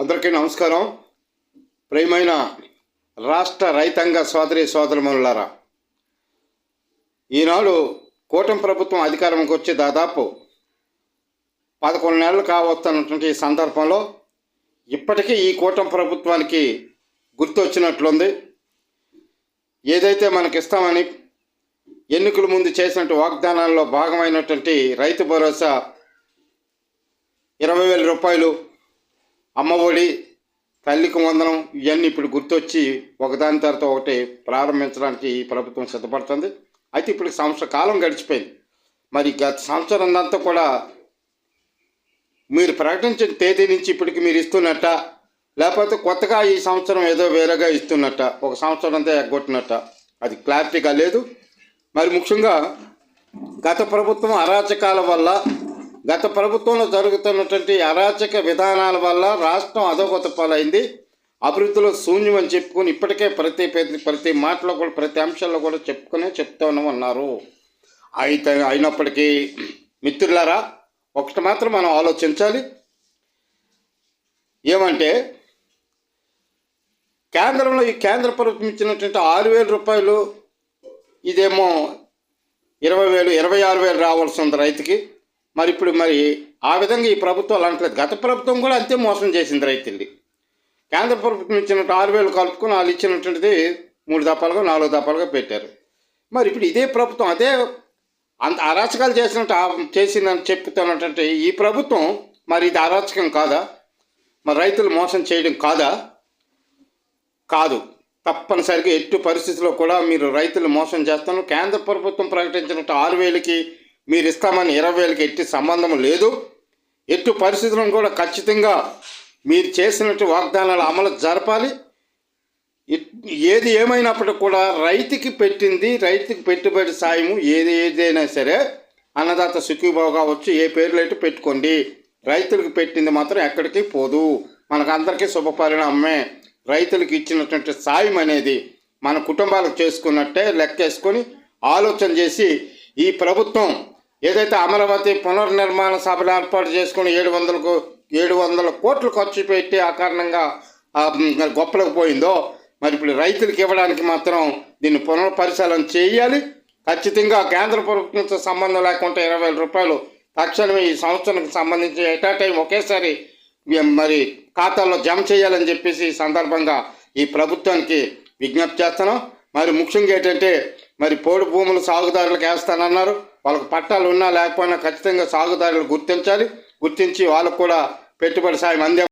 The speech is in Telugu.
అందరికీ నమస్కారం. ప్రియమైన రాష్ట్ర రైతాంగ సోదరి సోదరుమనులారా ఈనాడు కూటమి ప్రభుత్వం అధికారంకి వచ్చి దాదాపు పదకొండు నెలలు కావస్తున్నటువంటి సందర్భంలో ఇప్పటికీ ఈ కూటమి ప్రభుత్వానికి గుర్తొచ్చినట్లుంది. ఏదైతే మనకి ఇస్తామని ఎన్నికల ముందు చేసినట్టు వాగ్దానాల్లో భాగమైనటువంటి రైతు భరోసా ఇరవై వేల రూపాయలు అమ్మఒడి తల్లికి వందనం ఇవన్నీ ఇప్పుడు గుర్తొచ్చి ఒకదాని తర్వాత ఒకటి ప్రారంభించడానికి ఈ ప్రభుత్వం సిద్ధపడుతుంది. అయితే ఇప్పుడు సంవత్సర కాలం గడిచిపోయింది. మరి గత సంవత్సరం అంతా కూడా మీరు ప్రకటించిన తేదీ నుంచి ఇప్పటికి మీరు ఇస్తున్నట్ట లేకపోతే కొత్తగా ఈ సంవత్సరం ఏదో వేరేగా ఇస్తున్నట్ట ఒక సంవత్సరం అంతా ఎగ్గొట్టినట్ట అది క్లారిటీగా లేదు. మరి ముఖ్యంగా గత ప్రభుత్వం అరాచకాల వల్ల గత ప్రభుత్వంలో జరుగుతున్నటువంటి అరాచక విధానాల వల్ల రాష్ట్రం అధోగత పాలైంది. అభివృద్ధిలో శూన్యం అని చెప్పుకొని ఇప్పటికే ప్రతి ప్రతి ప్రతి మాటలో కూడా ప్రతి అంశాల్లో కూడా చెప్పుకునే చెప్తాను ఉన్నారు అయితే అయినప్పటికీ మిత్రులారా ఒకటి మాత్రం మనం ఆలోచించాలి. ఏమంటే కేంద్రంలో ఈ కేంద్ర ప్రభుత్వం ఇచ్చినటువంటి ఆరు వేల రూపాయలు ఇదేమో ఇరవై వేలు ఇరవై ఆరు వేలు రావాల్సి ఉంది రైతుకి. మరి ఇప్పుడు మరి ఆ విధంగా ఈ ప్రభుత్వాలు అనట్లేదు గత ప్రభుత్వం కూడా అంతే మోసం చేసింది రైతుల్ని. కేంద్ర ప్రభుత్వం ఇచ్చినట్టు ఆరు వేలు కలుపుకొని వాళ్ళు ఇచ్చినటువంటిది మూడు దఫాలుగా నాలుగు దఫాలుగా పెట్టారు. మరి ఇప్పుడు ఇదే ప్రభుత్వం అదే అంత అరాచకాలు చేసినట్టు చేసిందని చెప్తున్నటువంటి ఈ ప్రభుత్వం మరి ఇది అరాచకం కాదా? మరి రైతులు మోసం చేయడం కాదా? కాదు. తప్పనిసరిగా ఎట్టి పరిస్థితుల్లో కూడా మీరు రైతులు మోసం చేస్తాను కేంద్ర ప్రభుత్వం ప్రకటించినట్టు ఆరు వేలకి మీరు ఇస్తామని ఇరవై వేలకి ఎట్టి సంబంధం లేదు. ఎట్టి పరిస్థితులను కూడా ఖచ్చితంగా మీరు చేసినట్టు వాగ్దానాలు అమలు జరపాలి. ఏది ఏమైనప్పటికీ కూడా రైతుకి పెట్టింది రైతుకి పెట్టుబడి సాయము ఏది ఏదైనా సరే అన్నదాత సుఖీభావ కావచ్చు ఏ పేర్లు అయితే పెట్టుకోండి. రైతులకు పెట్టింది మాత్రం ఎక్కడికి పోదు. మనకందరికీ శుభపరిణామమే. రైతులకు ఇచ్చినటువంటి సాయం అనేది మన కుటుంబాలకు చేసుకున్నట్టే లెక్కేసుకొని ఆలోచన చేసి ఈ ప్రభుత్వం ఏదైతే అమరావతి పునర్నిర్మాణ సభలు ఏర్పాటు చేసుకుని ఏడు వందలకు ఏడు వందల కోట్లు ఖర్చు పెట్టి ఆ కారణంగా గొప్పలకు పోయిందో మరి ఇప్పుడు రైతులకు ఇవ్వడానికి మాత్రం దీన్ని పునఃపరిశీలన చేయాలి. ఖచ్చితంగా కేంద్ర ప్రభుత్వంతో సంబంధం లేకుండా ఇరవై వేల రూపాయలు తక్షణమే ఈ సంవత్సరానికి సంబంధించి ఎటా టైం ఒకేసారి మరి ఖాతాల్లో జమ చేయాలని చెప్పేసి ఈ సందర్భంగా ఈ ప్రభుత్వానికి విజ్ఞప్తి చేస్తున్నాం. మరి ముఖ్యంగా ఏంటంటే మరి పోడు భూములు సాగుదారులకు వేస్తానన్నారు. వాళ్ళకి పట్టాలు ఉన్నా లేకపోయినా ఖచ్చితంగా సాగుదారులు గుర్తించాలి. గుర్తించి వాళ్ళకు కూడా పెట్టుబడి సాయం అందే